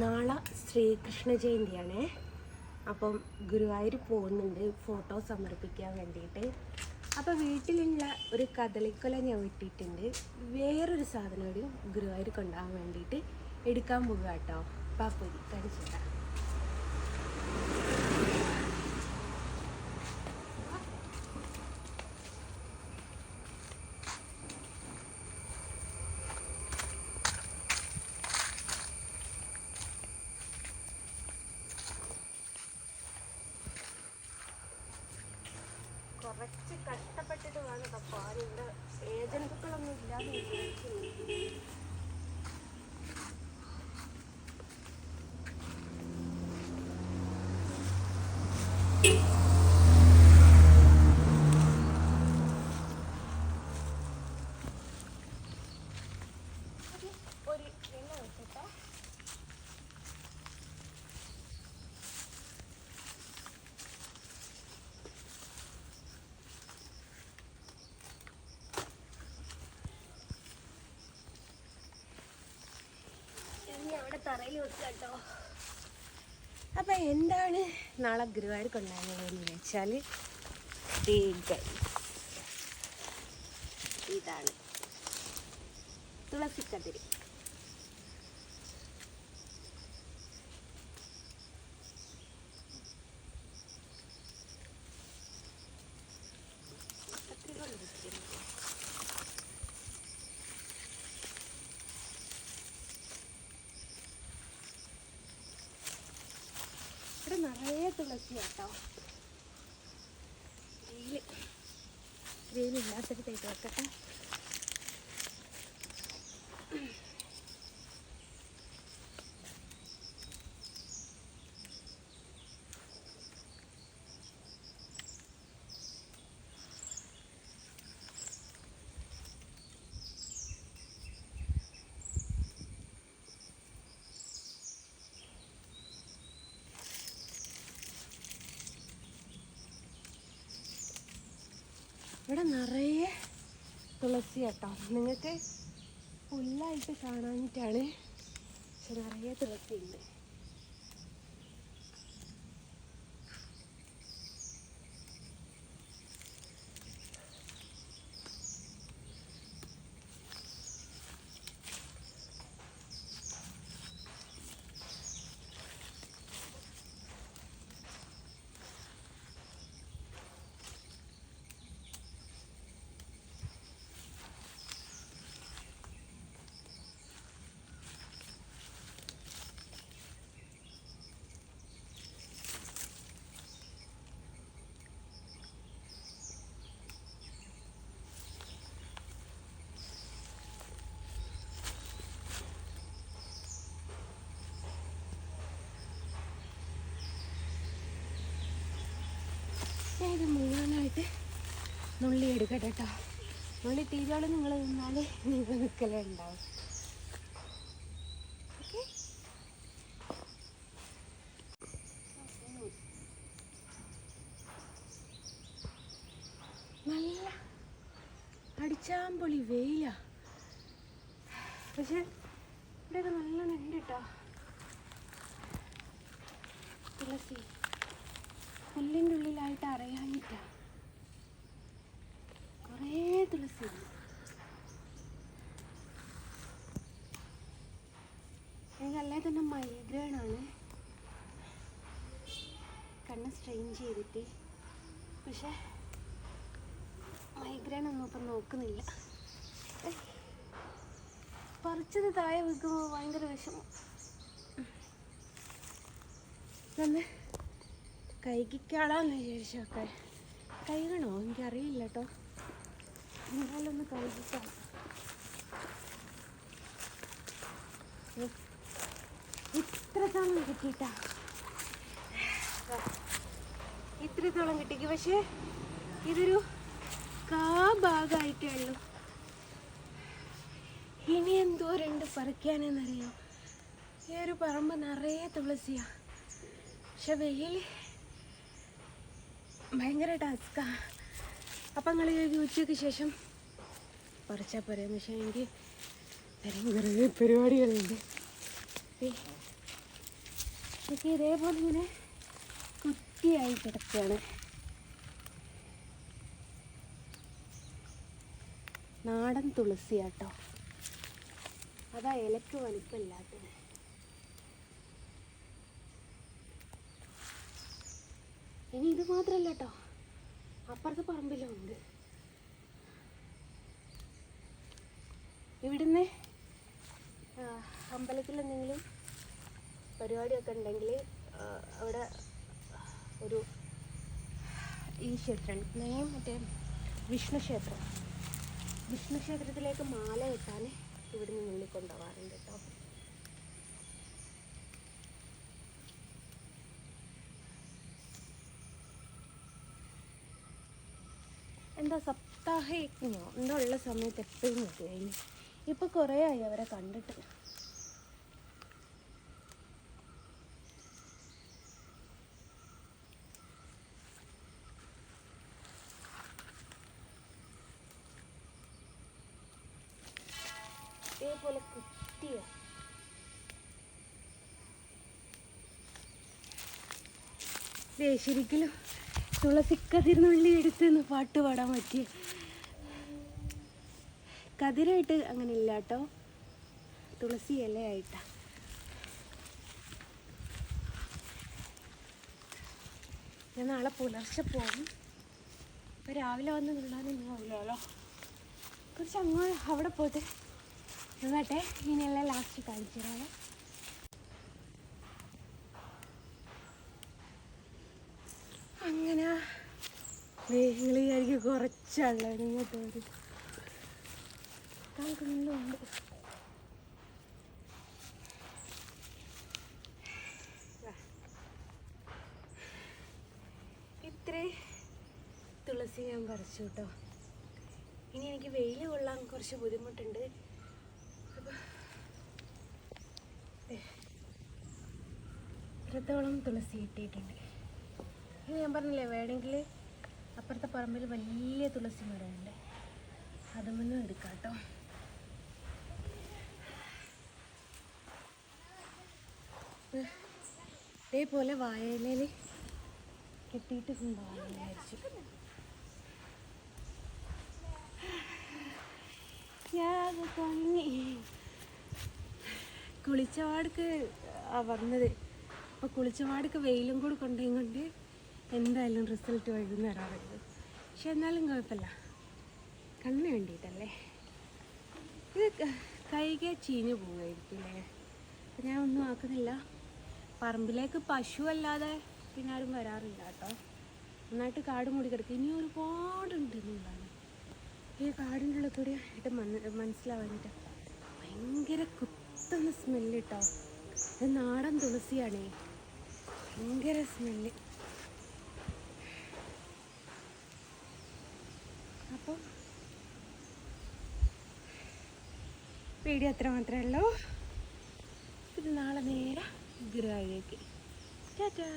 നാളെ ശ്രീകൃഷ്ണ ജയന്തിയാണേ. അപ്പം ഗുരുവായൂർ പോകുന്നുണ്ട്. ഫോട്ടോ സമർപ്പിക്കാൻ വേണ്ടിയിട്ട്. അപ്പം വീട്ടിലുള്ള ഒരു കദളിക്കൊല ഞാൻ വിട്ടിട്ടുണ്ട് വേറൊരു സാധനം കൂടി ഗുരുവായൂർ കൊണ്ടുപോകാൻ വേണ്ടിയിട്ട് എടുക്കാൻ പോകുക കേട്ടോ. പാപ്പൊരി കാണിച്ചു കുറച്ച് കഷ്ടപ്പെട്ടിട്ട് വേണം കേട്ടോ. ഇവിടെ ഏജന്റുക്കളൊന്നും ഇല്ലാതെ വിചാരിക്കുന്നു ഒരു ഇനി അവിടെ തറയിൽ എന്താണ് നാളെ ഗുരുവായൂർ കൊണ്ടാകുന്നതെന്ന് വെച്ചാൽ ഇതാണ്. തുളസിക്കതിരി. നിറയെ തുളസി കേട്ടോ. വെയിൽ വെയിലില്ലാത്തടത്തേക്ക് വെക്കട്ടെ. ഇവിടെ നിറയെ തുളസി കേട്ടോ. നിങ്ങൾക്ക് പുല്ലായിട്ട് കാണാനിട്ടാണ് പക്ഷെ നിറയെ തുളസി ഉണ്ട് ഞാൻ ഇത് മുഴുവനായിട്ട് നുള്ളി എടുക്കട്ടെ കേട്ടോ നുള്ളി തീരോളം നിങ്ങൾ നിന്നാൽ നിങ്ങൾ നിൽക്കലേ ഉണ്ടാവും നല്ല അടിച്ചാമ്പൊളി വെയില. പക്ഷെ ഇവിടെയൊക്കെ നല്ല ഉണ്ട് കേട്ടോ തുളസി. പുല്ലിന്റെ ഉള്ളിലായിട്ട് അറിയാനില്ല കുറേ ഉണ്ട്. എനിക്കല്ലേ തന്നെ മൈഗ്രെയിൻ കണ്ണ് സ്ട്രെയിൻ ചെയ്തിട്ട്. പക്ഷെ മൈഗ്രെയിൻ ഒന്നും ഇപ്പം നോക്കുന്നില്ല. പറിച്ചത് താഴെ വെക്കുമ്പോൾ ഭയങ്കര വിഷമം. തന്നെ കൈകിക്കാളാന്ന് വിചാരിച്ചൊക്കെ കൈകണോ എനിക്കറിയില്ല കേട്ടോ. എന്നാലൊന്ന് കൈകിക്കാം ഉം. ഇത്രത്തോളം കിട്ടിയിട്ടാ. ഇത്രത്തോളം കിട്ടിക്ക്. പക്ഷേ ഇതൊരു കാ ഭാഗമായിട്ടേ ഉള്ളൂ. ഇനി എന്തോ രണ്ട് പറിക്കാനെന്നറിയോ? ഈ ഒരു പറമ്പ് നിറയെ തുളസിയാ. പക്ഷെ വെയിൽ ഭയങ്കര ടാസ്കാ അപ്പം നിങ്ങൾ ഉച്ചയ്ക്ക് ശേഷം പറിച്ചാൽ പോരെ പക്ഷേ എനിക്ക് ഭയങ്കര പരിപാടികളുണ്ട്. എനിക്ക് ഇതേപോലെ ഇങ്ങനെ കുത്തിയായി കിടക്കുകയാണ് നാടൻ തുളസിയാട്ടോ. അതാ ഇലക്ക് വലിപ്പമില്ലാത്തത് ഇനി ഇത് മാത്രല്ലോ അപ്പുറത്തെ പറമ്പിലും ഉണ്ട്. ഇവിടുന്ന് അമ്പലത്തിൽ എന്തെങ്കിലും പരിപാടിയൊക്കെ ഉണ്ടെങ്കിൽ അവിടെ ഒരു ഈ ക്ഷേത്രം നെയ്യം മറ്റേ വിഷ്ണു ക്ഷേത്രം. വിഷ്ണു ക്ഷേത്രത്തിലേക്ക് മാല കെട്ടാൻ ഇവിടുന്ന് ഉള്ളിൽ കൊണ്ടുപോകാറുണ്ട് കേട്ടോ. എന്താ സപ്താഹയജ്ഞോ എന്തോ ഉള്ള സമയത്ത് എപ്പോഴും മതിയായി ഇപ്പൊ കുറേ ആയി അവരെ കണ്ടിട്ട്. ഇതേപോലെ കുത്തിയ. ശരിക്കും തുളസിക്കതിർന്നുള്ളി എടുത്ത് നിന്ന് പാട്ട് പാടാൻ പറ്റിയ. കതിരായിട്ട് അങ്ങനെ ഇല്ല കേട്ടോ. തുളസി ഇലയായിട്ടാ. ഞാൻ നാളെ പുലർച്ചെ പോകും. ഇപ്പം രാവിലെ വന്ന് നിന്നാലും പോകില്ലല്ലോ കുറച്ച് അങ്ങോട്ട് അവിടെ പോയിട്ട് നിന്നാട്ടെ ഇനിയെല്ലാം ലാസ്റ്റ് കാണിച്ചു തരാമേ അങ്ങനെ നിങ്ങൾ വിചാരിക്കും ഇങ്ങോട്ട് വരും. ഇത്രേ തുളസി ഞാൻ പറിച്ചു കേട്ടോ. ഇനി എനിക്ക് വെയിൽ കൊള്ളാൻ കുറച്ച് ബുദ്ധിമുട്ടുണ്ട്. ഇത്രത്തോളം തുളസി കിട്ടിയിട്ടുണ്ട്. ഇനി ഞാൻ പറഞ്ഞില്ലേ വേണമെങ്കിൽ അപ്പുറത്തെ പറമ്പിൽ വലിയ തുളസി മരമുണ്ട്. അതുമൊന്നും എടുക്കാം കേട്ടോ ഇതേപോലെ വായയിലയിൽ കെട്ടിയിട്ട് കൊണ്ടുപോകാൻ വിചാരിച്ചു. ഞാൻ കുളിച്ചവാടക്ക് വന്നത്. അപ്പോൾ കുളിച്ചവാടക്ക് വെയിലും കൂടെ കൊണ്ടുപോയി കൊണ്ട് എന്തായാലും റിസൾട്ട് വൈകുന്നേരമാവുന്നത് പക്ഷെ എന്നാലും കുഴപ്പമില്ല. കണ്ണിന് വേണ്ടിയിട്ടല്ലേ? ഇത് കൈകെ ചീഞ്ഞു പോവുമായിരിക്കില്ലേ അപ്പം ഞാൻ ഒന്നും ആക്കുന്നില്ല. പറമ്പിലേക്ക് പശു അല്ലാതെ പിന്നെ ആരും വരാറില്ല കേട്ടോ. നന്നായിട്ട് കാട് മൂടി കിടക്കും. ഇനി ഒരുപാടുണ്ട് എന്നുള്ളതാണ് ഈ കാടിന്റെ ഉള്ളിൽ കൂടി ആയിട്ട് മന മനസ്സിലാവാനായിട്ട് ഭയങ്കര കുത്തുന്ന സ്മെല്ല് കേട്ടോ നാടൻ തുളസിയാണേ. ഭയങ്കര സ്മെല്ല് അപ്പോൾ വീഡിയോ അത്ര മാത്രമേ ഉള്ളൂ. ഇത് നാളെ നേരെ ഗുരുവായൂരേക്ക്. ടാറ്റാ.